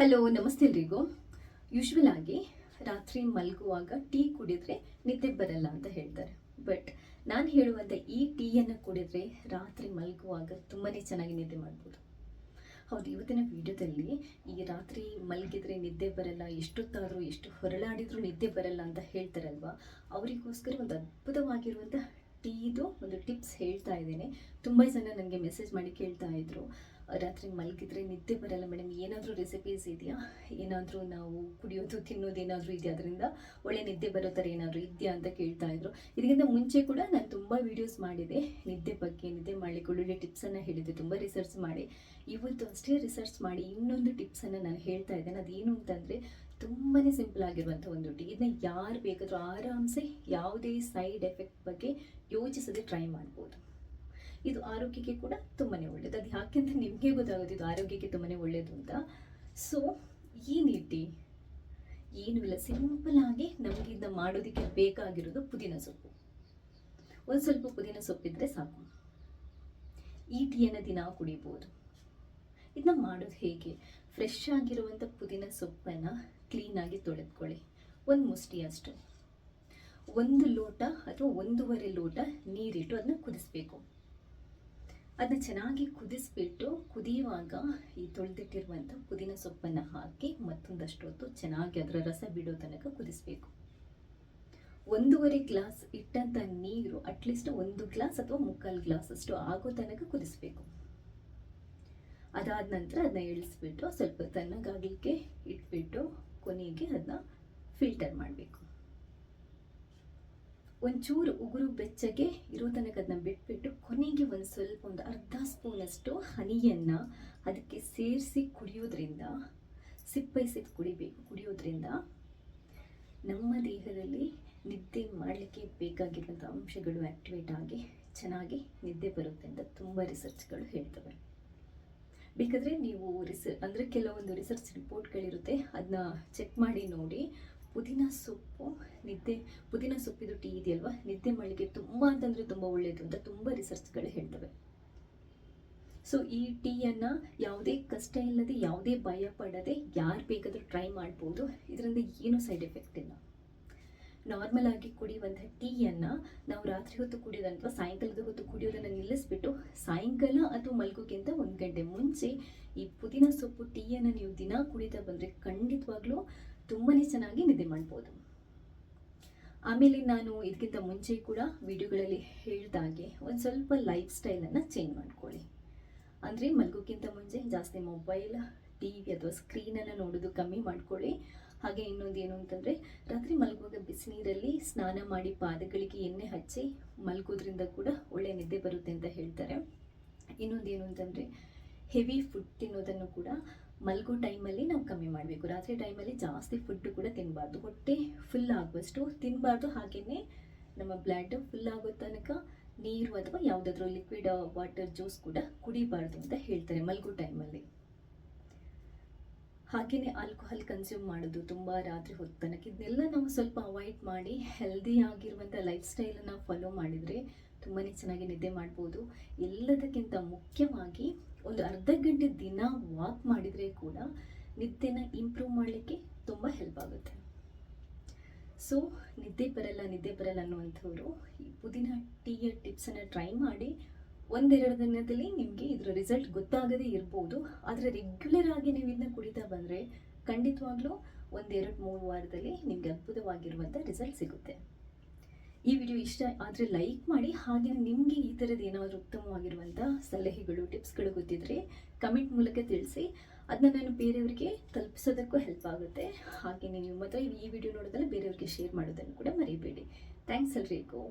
Hello ನಮಸ್ತೆ ಎಲ್ರಿಗೂ usual ಆಗಿ ರಾತ್ರಿ ಮಲಗುವಾಗ ಟೀ ಕುಡಿದ್ರೆ ನಿದ್ದೆ ಬರಲ್ಲ ಅಂತ ಹೇಳ್ತಾರೆ. ಬಟ್ ನಾನು ಹೇಳುವಂಥ ಈ ಟೀಯನ್ನು ಕುಡಿದ್ರೆ ರಾತ್ರಿ ಮಲಗುವಾಗ ತುಂಬಾ ಚೆನ್ನಾಗಿ ನಿದ್ದೆ ಮಾಡ್ಬೋದು. ಹೌದು, ಇವತ್ತಿನ ವಿಡಿಯೋದಲ್ಲಿ ಈ ರಾತ್ರಿ ಮಲಗಿದ್ರೆ ನಿದ್ದೆ ಬರಲ್ಲ, ಎಷ್ಟೊತ್ತಾದರೂ ಎಷ್ಟು ಹೊರಳಾಡಿದ್ರೂ ನಿದ್ದೆ ಬರಲ್ಲ ಅಂತ ಹೇಳ್ತಾರಲ್ವಾ? ಅವರಿಗೋಸ್ಕರ ಒಂದು ಅದ್ಭುತವಾಗಿರುವಂಥ ಟೀದು ಒಂದು ಟಿಪ್ಸ್ ಹೇಳ್ತಾ ಇದ್ದೇನೆ. ತುಂಬ ಜನ ನನಗೆ ಮೆಸೇಜ್ ಮಾಡಿ ಕೇಳ್ತಾ ಇದ್ರು. ರಾತ್ರಿ ಮಲಗಿದ್ರೆ ನಿದ್ದೆ ಬರಲ್ಲ ಮೇಡಮ್. ಏನಾದರೂ ರೆಸಿಪೀಸ್ ಇದೆಯಾ? ಏನಾದರೂ ನಾವು ಕುಡಿಯೋದು, ತಿನ್ನೋದು ಏನಾದರೂ ಇದೆಯಾ? ಅದರಿಂದ ಒಳ್ಳೆ ನಿದ್ದೆ ಬರೋ ಥರ ಏನಾದರೂ ಇದೆಯಾ ಅಂತ ಕೇಳ್ತಾ ಇದ್ರು. ಇದಕ್ಕಿಂತ ಮುಂಚೆ ಕೂಡ ನಾನು ತುಂಬ ವೀಡಿಯೋಸ್ ಮಾಡಿದೆ. ನಿದ್ದೆ ಬಗ್ಗೆ, ನಿದ್ದೆ ಮಾಡಲಿಕ್ಕೆ ಒಳ್ಳೊಳ್ಳೆ ಟಿಪ್ಸನ್ನು ಹೇಳಿದೆ. ತುಂಬ ರಿಸರ್ಚ್ ಮಾಡಿ. ಇವತ್ತು ಅಷ್ಟೇ ರಿಸರ್ಚ್ ಮಾಡಿ ಇನ್ನೊಂದು ಟಿಪ್ಸನ್ನು ನಾನು ಹೇಳ್ತಾ ಇದ್ದೇನೆ. ಅದೇನು ಅಂತಂದರೆ ತುಂಬಾ ಸಿಂಪಲ್ ಆಗಿರುವಂಥ ಒಂದು ಟಿ ಇದನ್ನ ಯಾರು ಬೇಕಾದರೂ ಆರಾಮ್ಸೆ ಯಾವುದೇ ಸೈಡ್ ಎಫೆಕ್ಟ್ ಬಗ್ಗೆ ಯೋಚಿಸದೆ ಟ್ರೈ ಮಾಡ್ಬೋದು. ಇದು ಆರೋಗ್ಯಕ್ಕೆ ಕೂಡ ತುಂಬಾ ಒಳ್ಳೆಯದು ಅದು ಯಾಕೆಂತ ನಿಮಗೆ ಗೊತ್ತಾಗುತ್ತೆ ಇದು ಆರೋಗ್ಯಕ್ಕೆ ತುಂಬಾ ಒಳ್ಳೆಯದು ಅಂತ. ಸೊ ಈ ಟೀ ಏನೂ ಇಲ್ಲ ಸಿಂಪಲ್ ಆಗಿ ನಮಗೆ ಇದನ್ನ ಮಾಡೋದಕ್ಕೆ ಬೇಕಾಗಿರೋದು ಪುದೀನ ಸೊಪ್ಪು. ಒಂದು ಸ್ವಲ್ಪ ಪುದೀನ ಸೊಪ್ಪಿದ್ರೆ ಸಾಕು. ಈ ಟೀಯನ್ನು ದಿನ ಕುಡಿಬೋದು. ಇದನ್ನ ಮಾಡೋದು ಹೇಗೆ? ಫ್ರೆಶ್ ಆಗಿರುವಂಥ ಪುದೀನ ಸೊಪ್ಪನ್ನು ಕ್ಲೀನಾಗಿ ತೊಳೆದುಕೊಳ್ಳಿ. ಒಂದು ಮುಷ್ಟಿ ಅಷ್ಟು. ಒಂದು ಲೋಟ ಅಥವಾ ಒಂದೂವರೆ ಲೋಟ ನೀರಿಟ್ಟು ಅದನ್ನ ಕುದಿಸ್ಬೇಕು. ಅದನ್ನ ಚೆನ್ನಾಗಿ ಕುದಿಸ್ಬಿಟ್ಟು ಕುದಿಯುವಾಗ ಈ ತೊಳೆದಿಟ್ಟಿರುವಂಥ ಪುದೀನ ಸೊಪ್ಪನ್ನು ಹಾಕಿ ಮತ್ತೊಂದಷ್ಟು ಹೊತ್ತು ಚೆನ್ನಾಗಿ ಅದರ ರಸ ಬಿಡೋ ತನಕ ಕುದಿಸ್ಬೇಕು. ಒಂದೂವರೆ ಗ್ಲಾಸ್ ಇಟ್ಟಂಥ ನೀರು ಅಟ್ಲೀಸ್ಟ್ ಒಂದು ಗ್ಲಾಸ್ ಅಥವಾ ಮುಕ್ಕಾಲು ಗ್ಲಾಸ್ ಅಷ್ಟು ಆಗೋ ತನಕ ಕುದಿಸ್ಬೇಕು. ಅದಾದ ನಂತರ ಅದನ್ನ ಇಳಿಸ್ಬಿಟ್ಟು ಸ್ವಲ್ಪ ತಣ್ಣಗಾಗಲಿಕ್ಕೆ ಇಟ್ಬಿಟ್ಟು ಕೊನೆಗೆ ಅದನ್ನ ಫಿಲ್ಟರ್ ಮಾಡಬೇಕು. ಒಂಚೂರು ಉಗುರು ಬೆಚ್ಚಗೆ ಇರೋ ತನಕ ಅದನ್ನ ಬಿಟ್ಬಿಟ್ಟು ಕೊನೆಗೆ ಒಂದು ಸ್ವಲ್ಪ ಒಂದು ಅರ್ಧ ಸ್ಪೂನಷ್ಟು ಹನಿಯನ್ನು ಅದಕ್ಕೆ ಸೇರಿಸಿ ಕುಡಿಯೋದ್ರಿಂದ ಸಿಪ್ಪೈಸಿದ್ದು ಕುಡಿಬೇಕು, ಕುಡಿಯೋದ್ರಿಂದ ನಮ್ಮ ದೇಹದಲ್ಲಿ ನಿದ್ದೆ ಮಾಡಲಿಕ್ಕೆ ಬೇಕಾಗಿರುವಂಥ ಅಂಶಗಳು ಆ್ಯಕ್ಟಿವೇಟ್ ಆಗಿ ಚೆನ್ನಾಗಿ ನಿದ್ದೆ ಬರುತ್ತೆ ಅಂತ ತುಂಬ ರಿಸರ್ಚ್ಗಳು ಹೇಳ್ತವೆ. ಬೇಕಾದರೆ ನೀವು ರಿಸ ಅಂದರೆ ಕೆಲವೊಂದು ರಿಸರ್ಚ್ ರಿಪೋರ್ಟ್ಗಳಿರುತ್ತೆ ಅದನ್ನ ಚೆಕ್ ಮಾಡಿ ನೋಡಿ. ಪುದೀನ ಸೊಪ್ಪು ನಿದ್ದೆ ಪುದೀನ ಸೊಪ್ಪಿದು ಟೀ ಇದೆಯಲ್ವಾ? ನಿದ್ದೆ ಮಾಡಲಿಕ್ಕೆ ತುಂಬ ಅಂತಂದರೆ ತುಂಬ ಒಳ್ಳೆಯದು ಅಂತ ತುಂಬ ರಿಸರ್ಚ್ಗಳು ಹೇಳ್ತವೆ. ಸೊ ಈ ಟೀಯನ್ನು ಯಾವುದೇ ಕಷ್ಟ ಇಲ್ಲದೆ, ಯಾವುದೇ ಭಯ ಪಡದೆ ಯಾರು ಬೇಕಾದರೂ ಟ್ರೈ ಮಾಡ್ಬೋದು. ಇದರಿಂದ ಏನೂ ಸೈಡ್ ಎಫೆಕ್ಟ್ ಇಲ್ಲ. ನಾರ್ಮಲ್ ಆಗಿ ಕುಡಿಯುವಂಥ ಟೀಯನ್ನು ನಾವು ರಾತ್ರಿ ಹೊತ್ತು ಕುಡಿಯೋದು ಅಥವಾ ಸಾಯಂಕಾಲದ ಹೊತ್ತು ಕುಡಿಯೋದನ್ನು ನಿಲ್ಲಿಸ್ಬಿಟ್ಟು ಸಾಯಂಕಾಲ ಅಥವಾ ಮಲ್ಗೋಕ್ಕಿಂತ ಒಂದು ಗಂಟೆ ಮುಂಚೆ ಈ ಪುದೀನ ಸೊಪ್ಪು ಟೀಯನ್ನು ನೀವು ದಿನ ಕುಡಿತಾ ಬಂದರೆ ಖಂಡಿತವಾಗ್ಲೂ ತುಂಬಾ ಚೆನ್ನಾಗಿ ನಿದ್ದೆ ಮಾಡ್ಬೋದು. ಆಮೇಲೆ ನಾನು ಇದಕ್ಕಿಂತ ಮುಂಚೆ ಕೂಡ ವಿಡಿಯೋಗಳಲ್ಲಿ ಹೇಳಿದಾಗೆ ಒಂದು ಸ್ವಲ್ಪ ಲೈಫ್ ಸ್ಟೈಲನ್ನು ಚೇಂಜ್ ಮಾಡ್ಕೊಳ್ಳಿ. ಅಂದರೆ ಮಲಗೋಕ್ಕಿಂತ ಮುಂಚೆ ಜಾಸ್ತಿ ಮೊಬೈಲ್ ಟಿ ವಿ ಅಥವಾ ಸ್ಕ್ರೀನನ್ನು ನೋಡೋದು ಕಮ್ಮಿ ಮಾಡ್ಕೊಳ್ಳಿ. ಹಾಗೆ ಇನ್ನೊಂದು ಏನು ಅಂತಂದರೆ ರಾತ್ರಿ ಮಲಗುವಾಗ ಬಿಸಿನೀರಲ್ಲಿ ಸ್ನಾನ ಮಾಡಿ ಪಾದಗಳಿಗೆ ಎಣ್ಣೆ ಹಚ್ಚಿ ಮಲಗೋದ್ರಿಂದ ಕೂಡ ಒಳ್ಳೆಯ ನಿದ್ದೆ ಬರುತ್ತೆ ಅಂತ ಹೇಳ್ತಾರೆ. ಇನ್ನೊಂದು ಏನು ಅಂತಂದರೆ ಹೆವಿ ಫುಡ್ ತಿನ್ನೋದನ್ನು ಕೂಡ ಮಲಗೋ ಟೈಮಲ್ಲಿ ನಾವು ಕಮ್ಮಿ ಮಾಡಬೇಕು. ರಾತ್ರಿ ಟೈಮಲ್ಲಿ ಜಾಸ್ತಿ ಫುಡ್ಡು ಕೂಡ ತಿನ್ನಬಾರ್ದು ಹೊಟ್ಟೆ ಫುಲ್ ಆಗುವಷ್ಟು ತಿನ್ನಬಾರ್ದು ಹಾಗೆಯೇ ನಮ್ಮ ಬ್ಲಡ್ ಫುಲ್ ಆಗೋ ತನಕ ನೀರು ಅಥವಾ ಯಾವುದಾದ್ರೂ ಲಿಕ್ವಿಡ್ ವಾಟರ್ ಜ್ಯೂಸ್ ಕೂಡ ಕುಡಿಬಾರ್ದು ಅಂತ ಹೇಳ್ತಾರೆ ಮಲ್ಗೋ ಟೈಮಲ್ಲಿ. ಹಾಗೆಯೇ ಆಲ್ಕೋಹಾಲ್ ಕನ್ಸ್ಯೂಮ್ ಮಾಡೋದು ತುಂಬ ರಾತ್ರಿ ಹೊತ್ತು ತನಕ. ಇದನ್ನೆಲ್ಲ ನಾವು ಸ್ವಲ್ಪ ಅವಾಯ್ಡ್ ಮಾಡಿ ಹೆಲ್ದಿ ಆಗಿರುವಂಥ ಲೈಫ್ ಸ್ಟೈಲನ್ನು ಫಾಲೋ ಮಾಡಿದರೆ ತುಂಬಾ ಚೆನ್ನಾಗಿ ನಿದ್ದೆ ಮಾಡ್ಬೋದು. ಎಲ್ಲದಕ್ಕಿಂತ ಮುಖ್ಯವಾಗಿ ಒಂದು ಅರ್ಧ ಗಂಟೆ ದಿನ ವಾಕ್ ಮಾಡಿದರೆ ಕೂಡ ನಿದ್ದೆನ ಇಂಪ್ರೂವ್ ಮಾಡಲಿಕ್ಕೆ ತುಂಬ ಹೆಲ್ಪ್ ಆಗುತ್ತೆ. ಸೊ ನಿದ್ದೆ ಬರಲ್ಲ ನಿದ್ದೆ ಬರಲ್ಲ ಅನ್ನುವಂಥವ್ರು ಈ ಪುದೀನ ಟೀಯ ಟಿಪ್ಸನ್ನು ಟ್ರೈ ಮಾಡಿ ಒಂದೆರಡು ದಿನದಲ್ಲಿ ನಿಮಗೆ ಇದರ ರಿಸಲ್ಟ್ ಗೊತ್ತಾಗದೇ ಇರ್ಬೋದು. ಆದರೆ ರೆಗ್ಯುಲರ್ ಆಗಿ ನೀವು ಇದನ್ನ ಕುಡಿತಾ ಬಂದರೆ ಖಂಡಿತವಾಗ್ಲೂ ಒಂದೆರಡು ಮೂರು ವಾರದಲ್ಲಿ ನಿಮಗೆ ಅದ್ಭುತವಾಗಿರುವಂಥ ರಿಸಲ್ಟ್ ಸಿಗುತ್ತೆ. ಈ ವಿಡಿಯೋ ಇಷ್ಟ ಆದರೆ ಲೈಕ್ ಮಾಡಿ, ಹಾಗೆ ನಿಮಗೆ ಈ ಥರದ್ದು ಏನಾದರೂ ಉತ್ತಮವಾಗಿರುವಂಥ ಸಲಹೆಗಳು ಟಿಪ್ಸ್ಗಳು ಗೊತ್ತಿದ್ರೆ ಕಮೆಂಟ್ ಮೂಲಕ ತಿಳಿಸಿ. ಅದನ್ನ ನಾನು ಬೇರೆಯವರಿಗೆ ತಲುಪಿಸೋದಕ್ಕೂ ಹೆಲ್ಪ್ ಆಗುತ್ತೆ. ಹಾಗೆಯೇ ನೀವು ಮಾತ್ರ ಈ ವಿಡಿಯೋ ನೋಡೋದಲ್ಲ ಬೇರೆಯವ್ರಿಗೆ ಶೇರ್ ಮಾಡೋದನ್ನು ಕೂಡ ಮರಿಬೇಡಿ. ಥ್ಯಾಂಕ್ಸ್ ಎಲ್ರಿಗೂ.